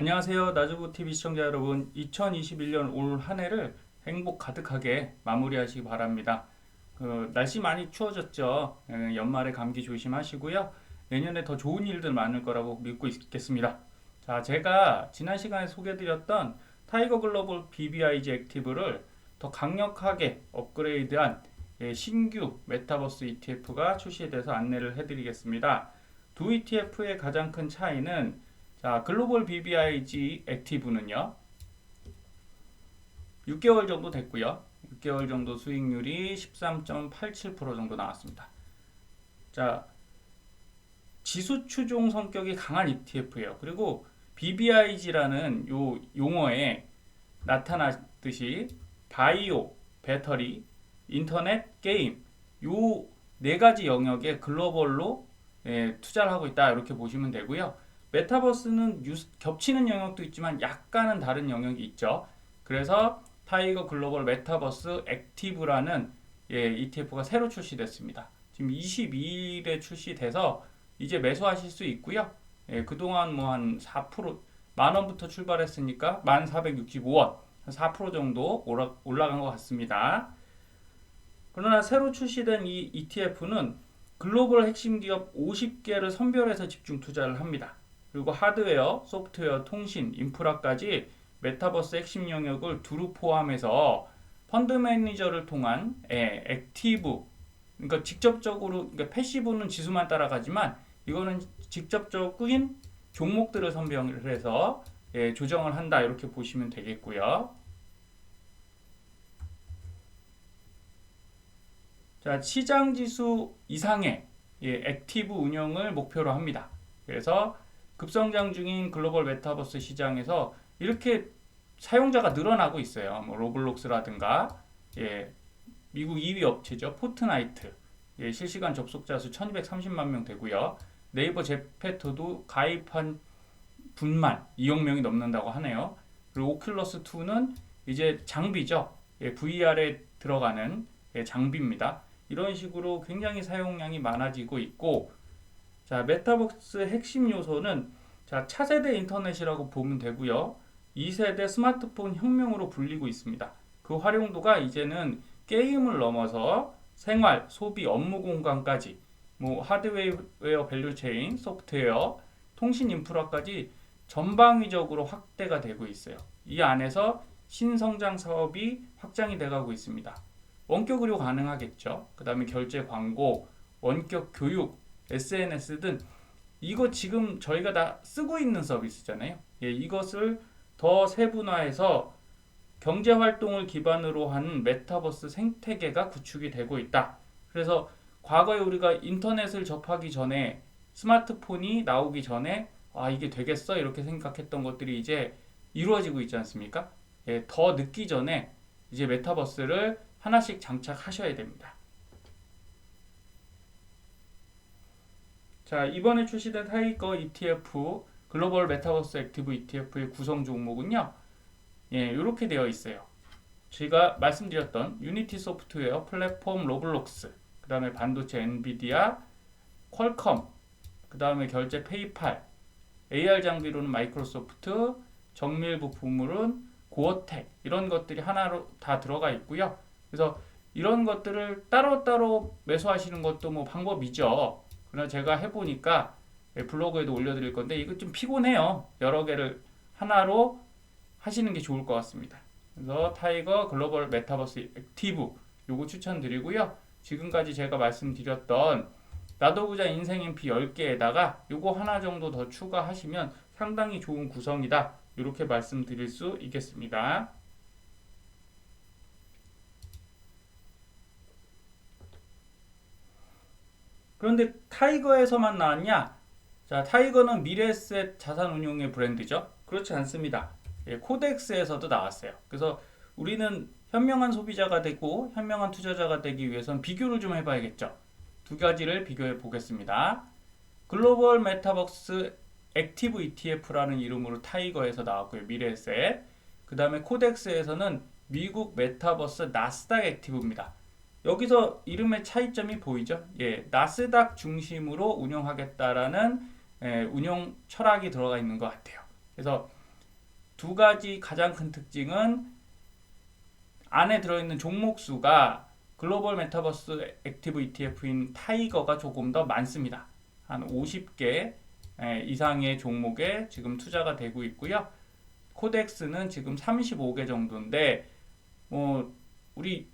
안녕하세요. 나주부 TV 시청자 여러분. 2021년 올 한 해를 행복 가득하게 마무리하시기 바랍니다. 그, 날씨 많이 추워졌죠. 예, 연말에 감기 조심하시고요. 내년에 더 좋은 일들 많을 거라고 믿고 있겠습니다. 자, 제가 지난 시간에 소개드렸던 타이거 글로벌 BBIG 액티브를 더 강력하게 업그레이드한 예, 신규 메타버스 ETF가 출시돼서 안내를 해드리겠습니다. 두 ETF의 가장 큰 차이는 자, 글로벌 BBIG 액티브는요. 6개월 정도 됐고요. 6개월 정도 수익률이 13.87% 정도 나왔습니다. 자, 지수 추종 성격이 강한 ETF예요. 그리고 BBIG라는 요 용어에 나타났듯이 바이오, 배터리, 인터넷, 게임 요 네 가지 영역에 글로벌로 예, 투자를 하고 있다 이렇게 보시면 되고요. 메타버스는 유스, 겹치는 영역도 있지만 약간은 다른 영역이 있죠. 그래서 타이거 글로벌 메타버스 액티브라는 예, ETF가 새로 출시됐습니다. 지금 22일에 출시돼서 이제 매수하실 수 있고요. 예, 그동안 뭐 한 4%, 만 원부터 출발했으니까 1,465원, 한 4% 정도 올라, 올라간 것 같습니다. 그러나 새로 출시된 이 ETF는 글로벌 핵심 기업 50개를 선별해서 집중 투자를 합니다. 그리고 하드웨어, 소프트웨어, 통신, 인프라까지 메타버스 핵심 영역을 두루 포함해서 펀드 매니저를 통한 예, 액티브 그러니까 직접적으로 그러니까 패시브는 지수만 따라가지만 이거는 직접적인 종목들을 선별을 해서 예, 조정을 한다 이렇게 보시면 되겠고요. 자 시장 지수 이상의 예, 액티브 운영을 목표로 합니다. 그래서 급성장 중인 글로벌 메타버스 시장에서 이렇게 사용자가 늘어나고 있어요. 뭐 로블록스라든가 예, 미국 2위 업체죠. 포트나이트 예, 실시간 접속자 수 1230만 명 되고요. 네이버 제페토도 가입한 분만 2억 명이 넘는다고 하네요. 그리고 오큘러스 2는 이제 장비죠. 예, VR에 들어가는 예, 장비입니다. 이런 식으로 굉장히 사용량이 많아지고 있고 자, 메타버스 핵심 요소는 자, 차세대 인터넷이라고 보면 되고요. 2세대 스마트폰 혁명으로 불리고 있습니다. 그 활용도가 이제는 게임을 넘어서 생활, 소비, 업무 공간까지 뭐 하드웨어 밸류 체인, 소프트웨어, 통신 인프라까지 전방위적으로 확대가 되고 있어요. 이 안에서 신성장 사업이 확장이 돼가고 있습니다. 원격 의료 가능하겠죠. 그 다음에 결제 광고, 원격 교육, SNS 등 이거 지금 저희가 다 쓰고 있는 서비스잖아요. 예, 이것을 더 세분화해서 경제 활동을 기반으로 한 메타버스 생태계가 구축이 되고 있다. 그래서 과거에 우리가 인터넷을 접하기 전에 스마트폰이 나오기 전에 아 이게 되겠어 이렇게 생각했던 것들이 이제 이루어지고 있지 않습니까? 예, 더 늦기 전에 이제 메타버스를 하나씩 장착하셔야 됩니다. 자, 이번에 출시된 타이거 ETF 글로벌 메타버스 액티브 ETF의 구성 종목은요. 예, 이렇게 되어 있어요. 제가 말씀드렸던 유니티 소프트웨어, 플랫폼 로블록스, 그 다음에 반도체 엔비디아, 퀄컴, 그 다음에 결제 페이팔, AR 장비로는 마이크로소프트, 정밀 부품으로는 고어텍 이런 것들이 하나로 다 들어가 있고요. 그래서 이런 것들을 따로따로 매수하시는 것도 뭐 방법이죠. 그러나 제가 해보니까 블로그에도 올려드릴 건데 이거 좀 피곤해요. 여러 개를 하나로 하시는 게 좋을 것 같습니다. 그래서 타이거 글로벌 메타버스 액티브 요거 추천드리고요. 지금까지 제가 말씀드렸던 나도 부자 인생 MP 10개에다가 요거 하나 정도 더 추가하시면 상당히 좋은 구성이다. 이렇게 말씀드릴 수 있겠습니다. 그런데 타이거에서만 나왔냐? 자, 타이거는 미래에셋 자산운용의 브랜드죠. 그렇지 않습니다. 예, 코덱스에서도 나왔어요. 그래서 우리는 현명한 소비자가 되고 현명한 투자자가 되기 위해선 비교를 좀 해봐야겠죠. 두 가지를 비교해 보겠습니다. 글로벌 메타버스 액티브 ETF라는 이름으로 타이거에서 나왔고요. 미래에셋. 그 다음에 코덱스에서는 미국 메타버스 나스닥 액티브입니다. 여기서 이름의 차이점이 보이죠? 예, 나스닥 중심으로 운영하겠다라는 예, 운영 철학이 들어가 있는 것 같아요. 그래서 두 가지 가장 큰 특징은 안에 들어있는 종목 수가 글로벌 메타버스 액티브 ETF인 타이거가 조금 더 많습니다. 한 50개 예, 이상의 종목에 지금 투자가 되고 있고요. 코덱스는 지금 35개 정도인데 뭐 우리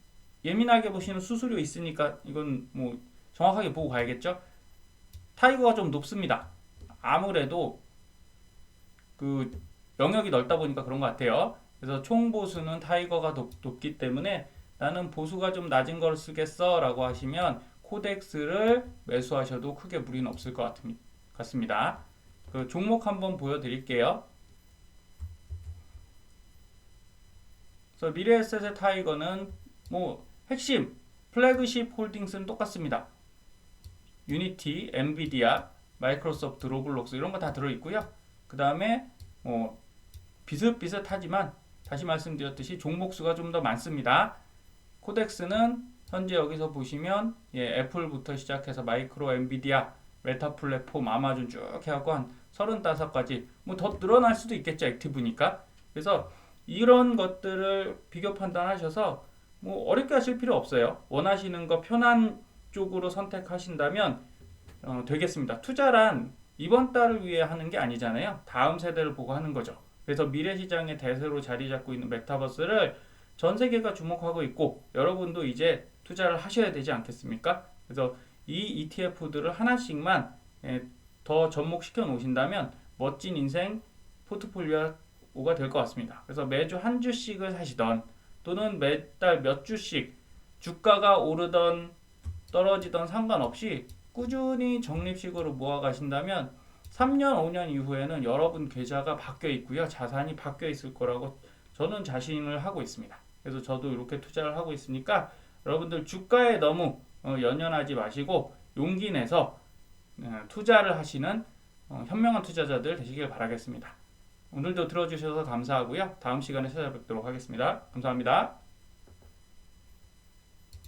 예민하게 보시는 수수료 있으니까 이건 뭐 정확하게 보고 가야겠죠. 타이거가 좀 높습니다. 아무래도 그 영역이 넓다 보니까 그런 것 같아요. 그래서 총 보수는 타이거가 높, 높기 때문에 나는 보수가 좀 낮은 걸 쓰겠어 라고 하시면 코덱스를 매수하셔도 크게 무리는 없을 것 같- 같습니다. 그 종목 한번 보여드릴게요. 그래서 미래에셋의 타이거는 뭐 핵심 플래그십 홀딩스는 똑같습니다. 유니티, 엔비디아, 마이크로소프트, 로블록스 이런 거 다 들어 있고요. 그 다음에 뭐 비슷비슷하지만 다시 말씀드렸듯이 종목 수가 좀 더 많습니다. 코덱스는 현재 여기서 보시면 예, 애플부터 시작해서 마이크로, 엔비디아, 메타 플랫폼, 아마존 쭉 해갖고 한 35가지 뭐 더 늘어날 수도 있겠죠 액티브니까 그래서 이런 것들을 비교 판단하셔서 뭐 어렵게 하실 필요 없어요. 원하시는 거 편한 쪽으로 선택하신다면 어, 되겠습니다. 투자란 이번 달을 위해 하는 게 아니잖아요. 다음 세대를 보고 하는 거죠. 그래서 미래 시장의 대세로 자리 잡고 있는 메타버스를 전 세계가 주목하고 있고 여러분도 이제 투자를 하셔야 되지 않겠습니까? 그래서 이 ETF들을 하나씩만 예, 더 접목시켜 놓으신다면 멋진 인생 포트폴리오가 될 것 같습니다. 그래서 매주 한 주씩을 사시던 또는 매달 몇 주씩 주가가 오르던 떨어지던 상관없이 꾸준히 적립식으로 모아 가신다면 3년, 5년 이후에는 여러분 계좌가 바뀌어 있고요. 자산이 바뀌어 있을 거라고 저는 자신을 하고 있습니다. 그래서 저도 이렇게 투자를 하고 있으니까 여러분들 주가에 너무 어, 연연하지 마시고 용기 내서 어, 투자를 하시는 어, 현명한 투자자들 되시길 바라겠습니다. 오늘도 들어주셔서 감사하고요. 다음 시간에 찾아뵙도록 하겠습니다. 감사합니다.